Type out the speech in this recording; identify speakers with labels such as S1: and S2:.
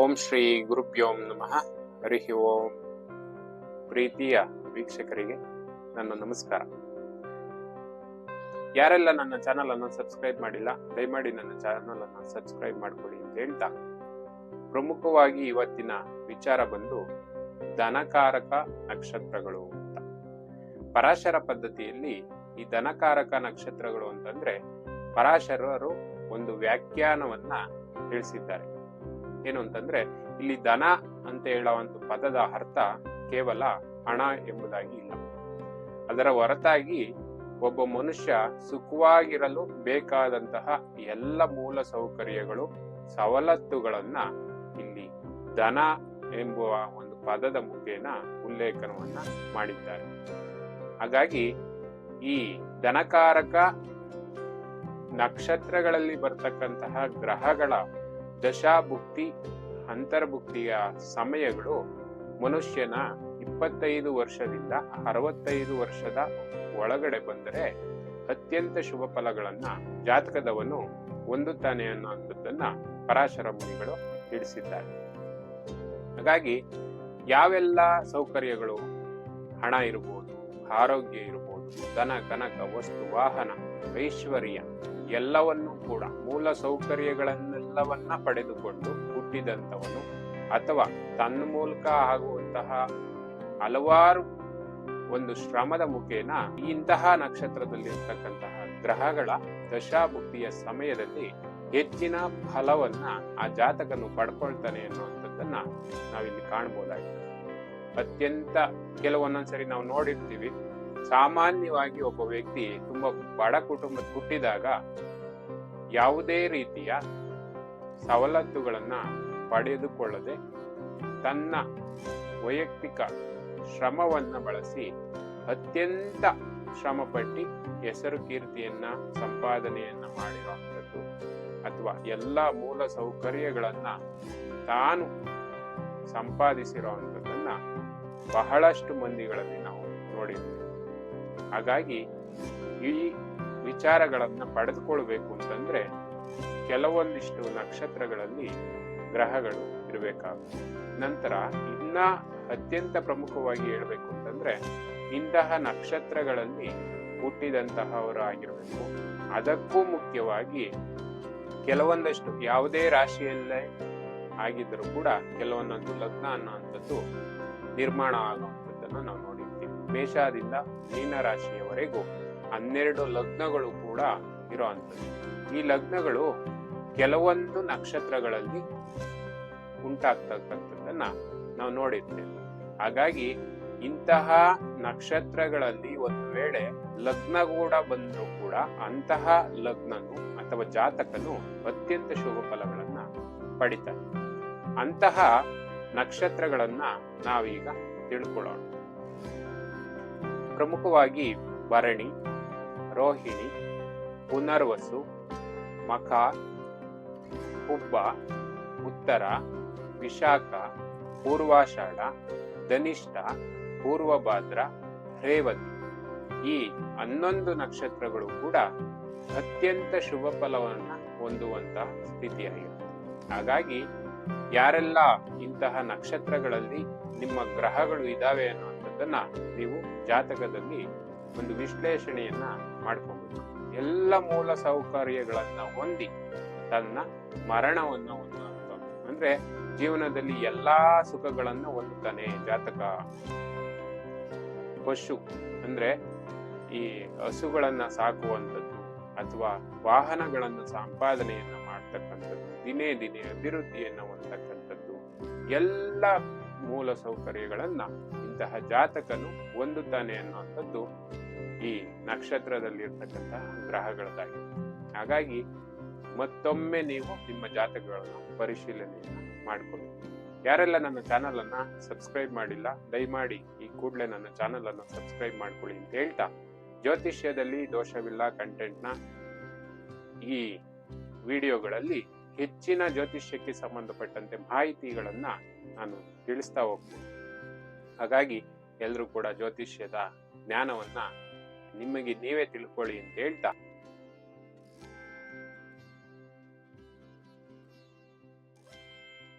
S1: ಓಂ ಶ್ರೀ ಗುರುಭ್ಯೋಂ ನಮಃ. ಹರಿ ಓಂ. ಪ್ರೀತಿಯ ವೀಕ್ಷಕರಿಗೆ ನನ್ನ ನಮಸ್ಕಾರ. ಯಾರೆಲ್ಲ ನನ್ನ ಚಾನಲ್ ಅನ್ನು ಸಬ್ಸ್ಕ್ರೈಬ್ ಮಾಡಿಲ್ಲ, ದಯಮಾಡಿ ನನ್ನ ಚಾನಲ್ ಅನ್ನು ಸಬ್ಸ್ಕ್ರೈಬ್ ಮಾಡ್ಕೊಳ್ಳಿ ಅಂತ ಹೇಳ್ತಾ, ಪ್ರಮುಖವಾಗಿ ಇವತ್ತಿನ ವಿಚಾರ ಬಂದು ಧನಕಾರಕ ನಕ್ಷತ್ರಗಳು ಅಂತ. ಪರಾಶರ ಪದ್ಧತಿಯಲ್ಲಿ ಈ ಧನಕಾರಕ ನಕ್ಷತ್ರಗಳು ಅಂತಂದ್ರೆ ಪರಾಶರರು ಒಂದು ವ್ಯಾಖ್ಯಾನವನ್ನ ತಿಳಿಸಿದ್ದಾರೆ. ಏನು ಅಂತಂದ್ರೆ, ಇಲ್ಲಿ ಧನ ಅಂತ ಹೇಳೋ ಒಂದು ಪದದ ಅರ್ಥ ಕೇವಲ ಹಣ ಎಂಬುದಾಗಿ ಇಲ್ಲ. ಅದರ ಹೊರತಾಗಿ ಒಬ್ಬ ಮನುಷ್ಯ ಸುಖವಾಗಿರಲು ಬೇಕಾದಂತಹ ಎಲ್ಲ ಮೂಲ ಸೌಕರ್ಯಗಳು, ಸವಲತ್ತುಗಳನ್ನ ಇಲ್ಲಿ ಧನ ಎಂಬುವ ಒಂದು ಪದದ ಮುಖೇನ ಉಲ್ಲೇಖನವನ್ನ ಮಾಡಿದ್ದಾರೆ. ಹಾಗಾಗಿ ಈ ಧನಕಾರಕ ನಕ್ಷತ್ರಗಳಲ್ಲಿ ಬರ್ತಕ್ಕಂತಹ ಗ್ರಹಗಳ ದಶಾಭುಕ್ತಿ, ಅಂತರ್ಭುಕ್ತಿಯ ಸಮಯಗಳು ಮನುಷ್ಯನ ಇಪ್ಪತ್ತೈದು ವರ್ಷದಿಂದ ಅರವತ್ತೈದು ವರ್ಷದ ಒಳಗಡೆ ಬಂದರೆ ಅತ್ಯಂತ ಶುಭ ಫಲಗಳನ್ನ ಜಾತಕದವನು ಹೊಂದುತ್ತಾನೆ ಅನ್ನೋದನ್ನ ಪರಾಶರ ಮುನಿಗಳು ತಿಳಿಸಿದ್ದಾರೆ. ಹಾಗಾಗಿ ಯಾವೆಲ್ಲ ಸೌಕರ್ಯಗಳು? ಹಣ ಇರಬಹುದು ಆರೋಗ್ಯ ಇರಬಹುದು ಧನ, ಕನಕ, ವಸ್ತು, ವಾಹನ, ಐಶ್ವರ್ಯ ಎಲ್ಲವನ್ನೂ ಕೂಡ ಮೂಲ ಸೌಕರ್ಯಗಳನ್ನೆಲ್ಲವನ್ನ ಪಡೆದುಕೊಂಡು ಹುಟ್ಟಿದಂಥವನು ಅಥವಾ ತನ್ನ ಮೂಲಕ ಆಗುವಂತಹ ಹಲವಾರು ಒಂದು ಶ್ರಮದ ಮುಖೇನ ಇಂತಹ ನಕ್ಷತ್ರದಲ್ಲಿರ್ತಕ್ಕಂತಹ ಗ್ರಹಗಳ ದಶಾಭುಕ್ತಿಯ ಸಮಯದಲ್ಲಿ ಹೆಚ್ಚಿನ ಫಲವನ್ನ ಆ ಜಾತಕನು ಪಡ್ಕೊಳ್ತಾನೆ ಅನ್ನುವಂಥದ್ದನ್ನ ನಾವಿಲ್ಲಿ ಕಾಣ್ಬೋದಾಗಿದೆ. ಅತ್ಯಂತ ಕೆಲವೊಂದೊಂದ್ಸರಿ ನಾವು ನೋಡಿರ್ತೀವಿ. ಸಾಮಾನ್ಯವಾಗಿ ಒಬ್ಬ ವ್ಯಕ್ತಿ ತುಂಬಾ ಬಡ ಕುಟುಂಬ ಹುಟ್ಟಿದಾಗ ಯಾವುದೇ ರೀತಿಯ ಸವಲತ್ತುಗಳನ್ನ ಪಡೆದುಕೊಳ್ಳದೆ ತನ್ನ ವೈಯಕ್ತಿಕ ಶ್ರಮವನ್ನ ಬಳಸಿ ಅತ್ಯಂತ ಶ್ರಮಪಟ್ಟು ಹೆಸರು ಕೀರ್ತಿಯನ್ನ, ಸಂಪಾದನೆಯನ್ನ ಮಾಡಿರುವಂಥದ್ದು ಅಥವಾ ಎಲ್ಲ ಮೂಲ ಸೌಕರ್ಯಗಳನ್ನ ತಾನು ಸಂಪಾದಿಸಿರುವಂಥದ್ದನ್ನ ಬಹಳಷ್ಟು ಮಂದಿಗಳಲ್ಲಿ ನಾವು ನೋಡಿರ್ತೀವಿ. ಹಾಗಾಗಿ ಈ ವಿಚಾರಗಳನ್ನು ಪಡೆದುಕೊಳ್ಬೇಕು ಅಂತಂದ್ರೆ ಕೆಲವೊಂದಿಷ್ಟು ನಕ್ಷತ್ರಗಳಲ್ಲಿ ಗ್ರಹಗಳು ಇರಬೇಕಾಗುತ್ತೆ. ನಂತರ ಇನ್ನ ಅತ್ಯಂತ ಪ್ರಮುಖವಾಗಿ ಹೇಳ್ಬೇಕು ಅಂತಂದ್ರೆ ಇಂತಹ ನಕ್ಷತ್ರಗಳಲ್ಲಿ ಹುಟ್ಟಿದಂತಹವರು ಆಗಿರಬೇಕು. ಅದಕ್ಕೂ ಮುಖ್ಯವಾಗಿ ಕೆಲವೊಂದಷ್ಟು ಯಾವುದೇ ರಾಶಿಯಲ್ಲೇ ಆಗಿದ್ದರೂ ಕೂಡ ಕೆಲವೊಂದೊಂದು ಲಗ್ನ ಅನ್ನುವಂಥದ್ದು ನಿರ್ಮಾಣ ಆಗುವಂಥದ್ದನ್ನು ನಾವು ನೋಡಿರ್ತೀವಿ. ಮೇಷದಿಂದ ಮೀನ ರಾಶಿಯವರೆಗೂ ಹನ್ನೆರಡು ಲಗ್ನಗಳು ಕೂಡ ಇರುವಂಥದ್ದು. ಈ ಲಗ್ನಗಳು ಕೆಲವೊಂದು ನಕ್ಷತ್ರಗಳಲ್ಲಿ ಉಂಟಾಗ್ತಕ್ಕಂಥದ್ದನ್ನ ನಾವು ನೋಡಿರ್ತೇವೆ. ಹಾಗಾಗಿ ಇಂತಹ ನಕ್ಷತ್ರಗಳಲ್ಲಿ ಒಂದು ವೇಳೆ ಲಗ್ನ ಕೂಡ ಬಂದರೂ ಕೂಡ ಅಂತಹ ಲಗ್ನನು ಅಥವಾ ಜಾತಕನು ಅತ್ಯಂತ ಶುಭ ಫಲಗಳನ್ನ ಪಡಿತಾರೆ ಅಂತಹ ನಕ್ಷತ್ರಗಳನ್ನ ನಾವೀಗ ತಿಳ್ಕೊಳ್ಳೋಣ. ಪ್ರಮುಖವಾಗಿ ಭರಣಿ, ರೋಹಿಣಿ, ಪುನರ್ವಸು, ಮಖ ಹುಬ್ಬ ಉತ್ತರ, ವಿಶಾಖ, ಪೂರ್ವಾಷಾಢ, ಧನಿಷ್ಠ, ಪೂರ್ವಭಾದ್ರ, ರೇವತಿ. ಈ ಹನ್ನೊಂದು ನಕ್ಷತ್ರಗಳು ಕೂಡ ಅತ್ಯಂತ ಶುಭ ಫಲವನ್ನು ಹೊಂದುವಂತಹ ಸ್ಥಿತಿಯಾಗಿದೆ ಹಾಗಾಗಿ ಯಾರೆಲ್ಲ ಇಂತಹ ನಕ್ಷತ್ರಗಳಲ್ಲಿ ನಿಮ್ಮ ಗ್ರಹಗಳು ಇದಾವೆ ಅನ್ನುವಂಥದ್ದನ್ನ ನೀವು ಜಾತಕದಲ್ಲಿ ಒಂದು ವಿಶ್ಲೇಷಣೆಯನ್ನ ಮಾಡ್ಕೋಬಹುದು ಎಲ್ಲ ಮೂಲ ಸೌಕರ್ಯಗಳನ್ನ ಹೊಂದಿ ತನ್ನ ಮರಣವನ್ನು ಹೊಂದುವಂತ ಅಂದ್ರೆ ಜೀವನದಲ್ಲಿ ಎಲ್ಲಾ ಸುಖಗಳನ್ನ ಹೊಂದುತ್ತಾನೆ ಜಾತಕ. ಪಶು ಅಂದ್ರೆ ಈ ಹಸುಗಳನ್ನ ಸಾಕುವಂಥದ್ದು ಅಥವಾ ವಾಹನಗಳನ್ನ ಸಂಪಾದನೆಯನ್ನ ಮಾಡ್ತಕ್ಕಂಥದ್ದು, ದಿನೇ ದಿನೇ ಅಭಿವೃದ್ಧಿಯನ್ನ ಹೊಂದತಕ್ಕಂಥದ್ದು, ಎಲ್ಲ ಮೂಲ ಸೌಕರ್ಯಗಳನ್ನ ಇಂತಹ ಜಾತಕನು ಹೊಂದುತ್ತಾನೆ ಅನ್ನುವಂಥದ್ದು ಈ ನಕ್ಷತ್ರದಲ್ಲಿ ಇರ್ತಕ್ಕಂತಹ ಗ್ರಹಗಳದ್ದಾಗಿದೆ. ಹಾಗಾಗಿ ಮತ್ತೊಮ್ಮೆ ನೀವು ನಿಮ್ಮ ಜಾತಕಗಳನ್ನು ಪರಿಶೀಲನೆ ಮಾಡಿಕೊಳ್ಳಿ. ಯಾರೆಲ್ಲ ನನ್ನ ಚಾನಲ್ ಅನ್ನ ಸಬ್ಸ್ಕ್ರೈಬ್ ಮಾಡಿಲ್ಲ, ದಯಮಾಡಿ ಈ ಕೂಡಲೇ ನನ್ನ ಚಾನಲ್ ಅನ್ನು ಸಬ್ಸ್ಕ್ರೈಬ್ ಮಾಡ್ಕೊಳ್ಳಿ ಅಂತ ಹೇಳ್ತಾ ಜ್ಯೋತಿಷ್ಯದಲ್ಲಿ ದೋಷವಿಲ್ಲ ಕಂಟೆಂಟ್ನ ಈ ವಿಡಿಯೋಗಳಲ್ಲಿ ಹೆಚ್ಚಿನ ಜ್ಯೋತಿಷ್ಯಕ್ಕೆ ಸಂಬಂಧಪಟ್ಟಂತೆ ಮಾಹಿತಿಗಳನ್ನ ನಾನು ತಿಳಿಸ್ತಾ ಹೋಗ್ತೀನಿ. ಹಾಗಾಗಿ ಎಲ್ಲರೂ ಕೂಡ ಜ್ಯೋತಿಷ್ಯದ ಜ್ಞಾನವನ್ನ ನಿಮಗೆ ನೀವೇ ತಿಳ್ಕೊಳ್ಳಿ ಅಂತ ಹೇಳ್ತಾ